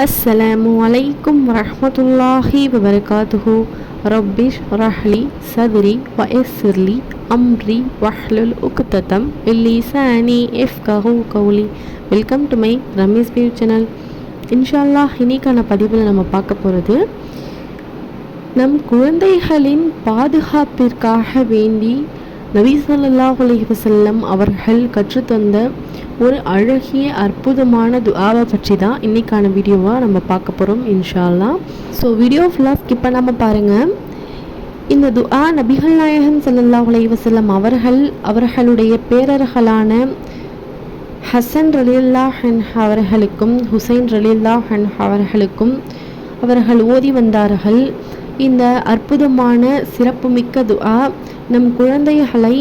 அஸ்ஸலாமு அலைக்கும் வரமத்துல்லாஹி வபர்காத்துஹு ரப்பிஷ் ரஹ்லி சதுரி வயசிர்லி அம்ரி வஹ்லுல் உக்ததம் இல்லிசானி எஃப் கஹூ கவுலி welcome to my Ramesh PU channel இன்ஷால்லா இன்னைக்கான பதிவில் நம்ம பார்க்க போகிறது நம் குழந்தைகளின் பாதுகாப்பிற்காக வேண்டி நபி சொல்லாஹ் அலைஹி வஸல்லம் அவர்கள் கற்றுத்தந்த ஒரு அழகிய அற்புதமான துஆவை பற்றி தான் இன்றைக்கான வீடியோவாக நம்ம பார்க்க போகிறோம் இன்ஷால்லா ஸோ வீடியோ ஃபுல்லாக ஸ்கிப் பண்ணாமல் பாருங்கள் இந்த துஆ நபிகள் நாயகம் ஸல்லல்லாஹு அலைஹி வஸல்லம் அவர்கள் அவர்களுடைய பேரர்களான ஹசன் ரலில்லா ஹன் அவர்களுக்கும் ஹுசைன் ரலில்லா ஹன் அவர்களுக்கும் அவர்கள் ஓதி வந்தார்கள். இந்த அற்புதமான சிறப்புமிக்க துஆ நம் குழந்தைகளை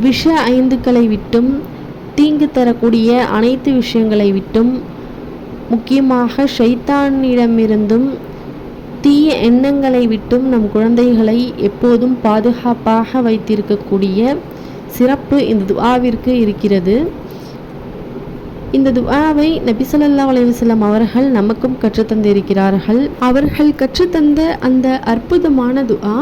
விஷ ஐந்துக்களை விட்டும் தீங்கு தரக்கூடிய அனைத்து விஷயங்களை விட்டும் முக்கியமாக ஷைத்தானிடமிருந்தும் தீய எண்ணங்களை விட்டும் நம் குழந்தைகளை எப்போதும் பாதுகாப்பாக வைத்திருக்கக்கூடிய சிறப்பு இந்த துவாவிற்கு இருக்கிறது. இந்த துஆவை நபி ஸல்லல்லாஹு அலைஹி அவர்கள் நமக்கும் கற்றுத்தந்திருக்கிறார்கள். அவர்கள் கற்றுத்தந்த அந்த அற்புதமான துஆ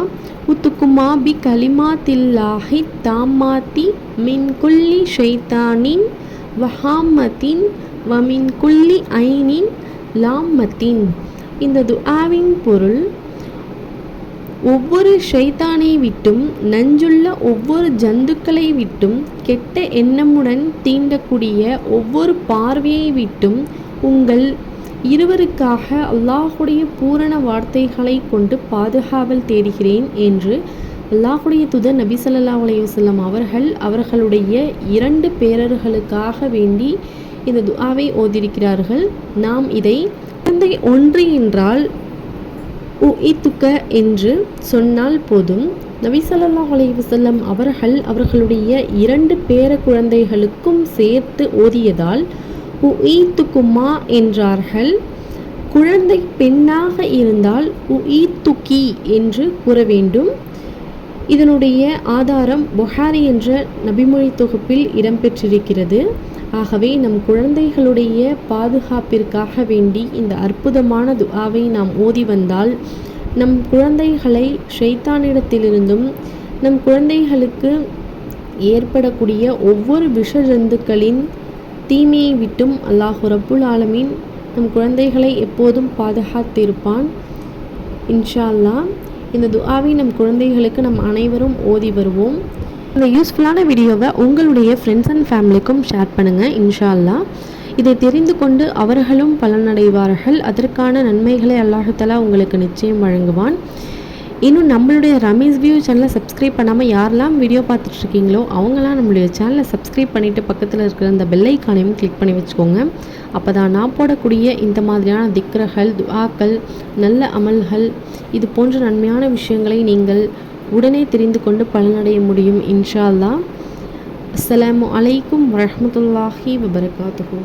உத்துக்குமா பி கலிமாத்தில்லாஹி தாமாத்தி மின் குல்லி ஷைத்தானின் வஹாமத்தின் வமின் குல்லி ஐனின் லாம்மத்தின். இந்த துஆவின் பொருள் ஒவ்வொரு ஷைத்தானை விட்டும் நஞ்சுள்ள ஒவ்வொரு ஜந்துக்களை விட்டும் கெட்ட எண்ணமுடன் தீண்டக்கூடிய ஒவ்வொரு பார்வையை விட்டும் உங்கள் இருவருக்காக அல்லாஹுடைய பூரண வார்த்தைகளை கொண்டு பாதுகாவல் தேடுகிறேன் என்று அல்லாஹுடைய துதர் நபி ஸல்லல்லாஹு அலையுசல்லம் அவர்கள் அவர்களுடைய இரண்டு பேரர்களுக்காக வேண்டி இந்த துஆவை ஓதிருக்கிறார்கள் நாம் இதை குழந்தை ஒன்று என்றால் உஇத்துக்க என்று சொன்னால் போதும். நபி அலைவசல்லம் அவர்கள் அவர்களுடைய இரண்டு பேர குழந்தைகளுக்கும் சேர்த்து ஓதியதால் உஈத்துக்குமா என்றார்கள். குழந்தை பெண்ணாக இருந்தால் உஈத்துக்கி என்று கூற வேண்டும். இதனுடைய ஆதாரம் புகாரி என்ற நபிமொழி தொகுப்பில் இடம்பெற்றிருக்கிறது. ஆகவே நம் குழந்தைகளுடைய பாதுகாப்பிற்காக வேண்டி இந்த அற்புதமான துஆவை நாம் ஓதி வந்தால் நம் குழந்தைகளை ஷைத்தானிடத்திலிருந்தும் நம் குழந்தைகளுக்கு ஏற்படக்கூடிய ஒவ்வொரு விஷ ஜந்துக்களின் தீமையை விட்டும் அல்லாஹு ரப்புல் ஆலமீன் நம் குழந்தைகளை எப்போதும் பாதுகாத்திருப்பான். இன்ஷா அல்லாஹ் இந்த துஆவை நம் குழந்தைகளுக்கு நம் அனைவரும் ஓதி வருவோம். இந்த யூஸ்ஃபுல்லான வீடியோவை உங்களுடைய ஃப்ரெண்ட்ஸ் அண்ட் ஃபேமிலிக்கும் ஷேர் பண்ணுங்கள் இன்ஷா அல்லாஹ் இதை தெரிந்து கொண்டு அவர்களும் பலனடைவார்கள். அதற்கான நன்மைகளை அல்லாஹத்தலா உங்களுக்கு நிச்சயம் வழங்குவான். இன்னும் நம்மளுடைய ரமேஷ் வியூ சேனலை சப்ஸ்கிரைப் பண்ணாமல் யாரெல்லாம் வீடியோ பார்த்துட்ருக்கீங்களோ அவங்களாம் நம்மளுடைய சேனலை சப்ஸ்கிரைப் பண்ணிவிட்டு பக்கத்தில் இருக்கிற அந்த பெல்லைக்கானையும் கிளிக் பண்ணி வச்சுக்கோங்க. அப்போ தான் நான் போடக்கூடிய இந்த மாதிரியான திக்ரகள் துவாக்கள் நல்ல அமல்கள் இது போன்ற நன்மையான விஷயங்களை நீங்கள் உடனே தெரிந்து கொண்டு பலனடைய முடியும் இன்ஷா அல்லாஹ் அஸ்ஸலாமு அலைக்கும் வரமத்துல்லாஹி வபரகாத்துஹு.